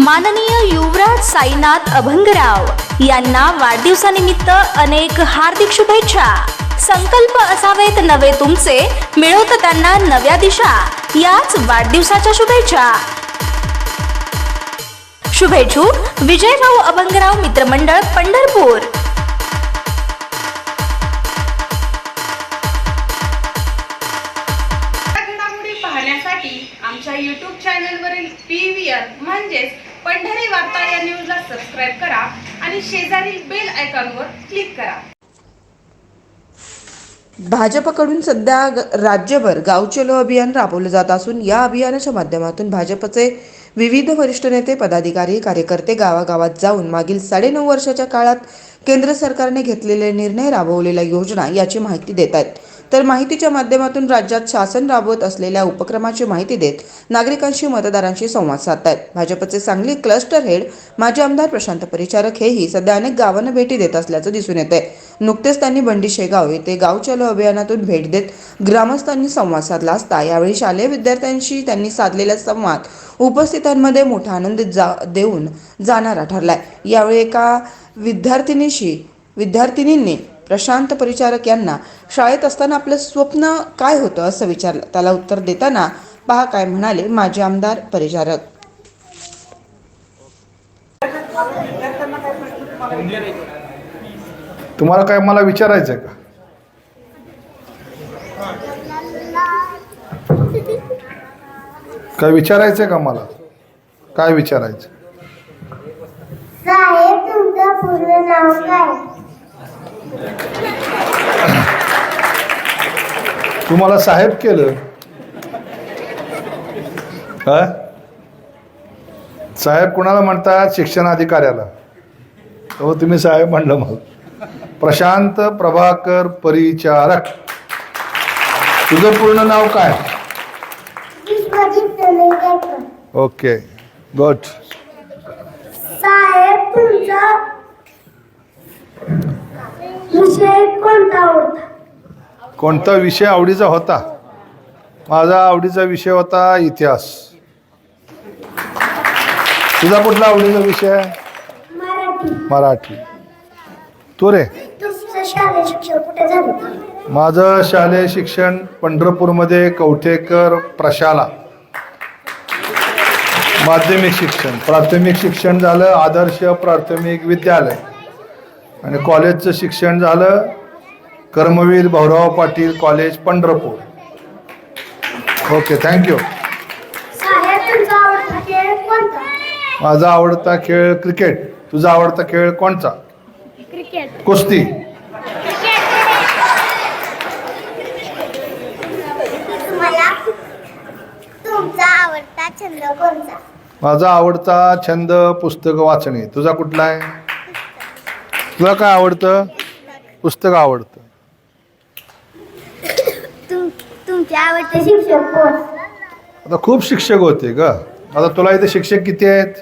माननीय युवराज साईनाथ अभंगराव यांना वाढदिवसानिमित्त अनेक हार्दिक शुभेच्छा. संकल्प असावेत नवे तुमचे मिळवत त्यांना नव्या दिशा. याच वाढदिवसाच्या शुभेच्छा. शुभेच्छुक विजयभाऊ अभंगराव मित्रमंडळ पंढरपूर. पाहण्यासाठी आमच्या यूट्यूब चॅनलवरील पी व्ही आर म्हणजेच पंढरी वार्ता या न्यूजला सबस्क्राईब करा आणि शेजारील बेल आयकॉनवर क्लिक करा. भाजपकडून सध्या ग- राज्यभर गाव चलो अभियान राबवलं जात असून या अभियानाच्या माध्यमातून भाजपचे विविध वरिष्ठ नेते पदाधिकारी कार्यकर्ते गावागावात जाऊन मागील साडेनऊ वर्षाच्या काळात केंद्र सरकारने घेतलेले निर्णय राबवलेल्या योजना याची माहिती देत आहेत. तर माहितीच्या माध्यमातून राज्यात शासन राबवत असलेल्या उपक्रमाची माहिती देत नागरिकांशी मतदारांशी संवाद साधतायत. भाजपचे सांगली क्लस्टर हेड माजी आमदार प्रशांत परिचारक हेही सध्या अनेक गावांना भेटी देत असल्याचं दिसून येत आहे नुकतेच त्यांनी बंडी शेगाव येथे गाव चलो अभियानातून भेट देत ग्रामस्थांनी संवाद साधला असता. यावेळी शालेय विद्यार्थ्यांशी त्यांनी साधलेला संवाद उपस्थितांमध्ये मोठा आनंद जा देऊन जाणारा ठरलाय. यावेळी एका विद्यार्थिनीशी विद्यार्थिनींनी प्रशांत परिचारक यांना शाळेत असताना आपलं स्वप्न काय होतं असं विचारलं त्याला उत्तर देताना पहा काय म्हणाले माजी आमदार परिचारक. तुम्हाला काय मला विचारायचं आहे का? काय विचारायचं आहे का मला? काय विचारायचं साहेब तुमचं पूर्ण नाव काय? तुम्हाला साहेब केलं. हा? साहेब कुणाला म्हणतात? शिक्षण अधिकाऱ्याला हो तुम्ही साहेब म्हणलं मग. प्रशांत प्रभाकर परिचारक. तुझं पूर्ण नाव काय? Okay good. साहेब तुमचा विषय कोणता होता कोणता विषय आवडीचा होता? माझा आवडीचा विषय होता इतिहास. तुझा कुठला आवडीचा विषय? मराठी. मराठी. तू रे? माझं शालेय शिक्षण पंढरपूरमध्ये कवठेकर प्रशाला. माध्यमिक शिक्षण. प्राथमिक शिक्षण झालं आदर्श प्राथमिक विद्यालय. आणि कॉलेजचं शिक्षण झालं. Karmaveer Bhaurao Patil college Pandharpur. Okay thank you कोणता? माझा आवडता खेळ क्रिकेट. तुझा आवडता खेळ कोणचा? क्रिकेट. कुस्ती. कोणता? माझा आवडता छंद पुस्तक वाचणे. तुझा कुठला आहे? तुला काय आवडतं? पुस्तक आवडतं. तुम तुमचे आवडते शिक्षक कोण? आता खूप शिक्षक होते ग. आता तुला इथे शिक्षक किती आहेत?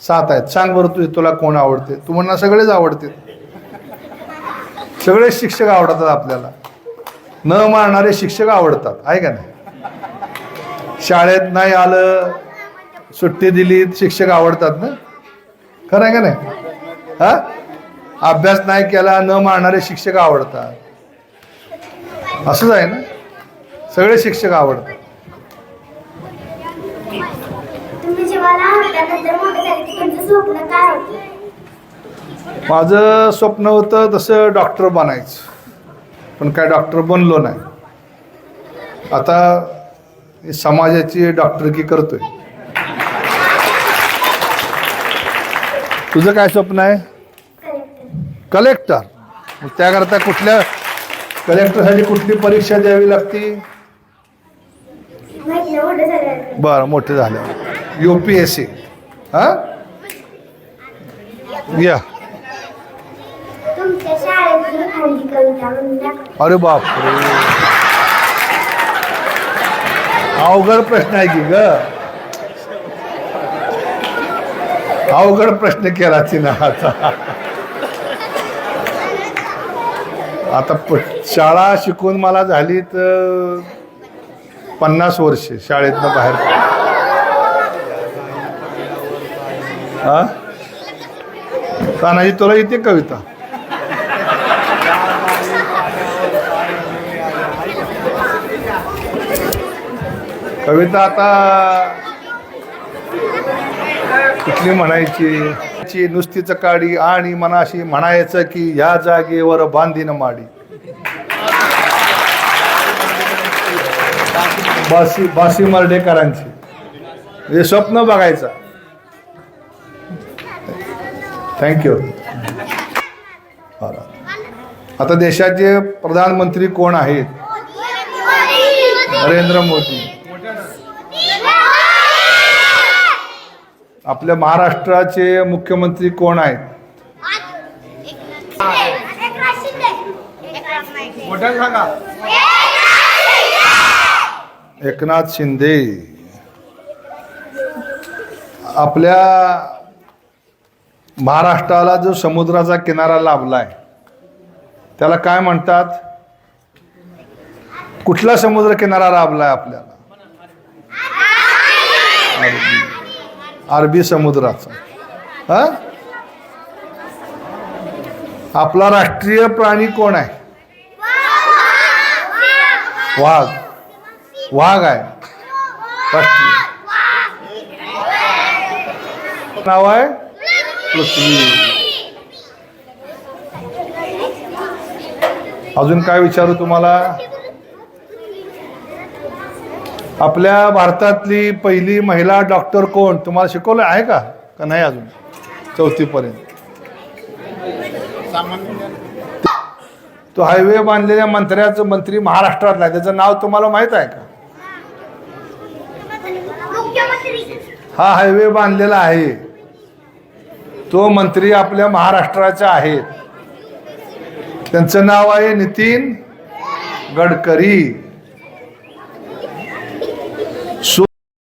सात आहेत. सांग बरं तुझे तुला कोण आवडते? तू म्हणणार सगळेच आवडते. सगळेच शिक्षक आवडतात आपल्याला. न मारणारे शिक्षक आवडतात. आहे का नाही? शाळेत नाही आलं सुट्टी दिली शिक्षक आवडतात ना? खरं आहे का नाही? हा? अभ्यास नाही केला न मारणारे शिक्षक आवडतात. असंच आहे ना? सगळे शिक्षक आवडतात. माझं स्वप्न होतं तसं डॉक्टर बनायचं. पण काय डॉक्टर बनलो नाही. आता समाजाची डॉक्टरकी करतोय? तुझं काय स्वप्न आहे? कलेक्टर. मग त्याकरता कुठल्या कलेक्टरसाठी कुठली परीक्षा द्यावी लागती? बर मोठे झाले. बरं मोठे यू पी एस सी हां? या. अरे बापरे. अवघड प्रश्न आहे की ग? अवघड प्रश्न केला तिनं आता. आता प- शाळा शिकून मला झाली तर पन्नास वर्षे शाळेतनं बाहेर. हा तानाजी तुला येते कविता? कविता आता कुठली म्हणायची? ची नुसती काडी आणि मनाशी म्हणायचं की ह्या जागेवर बांधीन माडी. बासी बासी मर्डेकरांची. हे स्वप्न बघायचं. थँक्यू आता देशाचे प्रधानमंत्री कोण आहेत? नरेंद्र मोदी. आपल्या महाराष्ट्राचे मुख्यमंत्री कोण आहेत? एकनाथ शिंदे. आपल्या महाराष्ट्राला जो समुद्राचा किनारा लाभलाय त्याला काय म्हणतात? कुठला समुद्र किनारा लाभलाय आपल्याला? अरबी समुद्राचा. हा? आपला राष्ट्रीय प्राणी कोण आहे? वाघ. वाघ आहे. राष्ट्रीय. नाव आहे? पृथ्वी. अजून काय विचारू तुम्हाला? आपल्या भारतातली पहिली महिला डॉक्टर कोण? तुम्हाला शिकवलं आहे का? का नाही अजून? चौथीपर्यंत. तो हायवे बांधलेल्या मंत्र्याचं मंत्री महाराष्ट्रातला आहे. त्याचं नाव तुम्हाला माहीत आहे का? हा हायवे बांधलेला आहे. तो मंत्री आपल्या महाराष्ट्राचा आहे. त्यांचं नाव आहे नितीन गडकरी.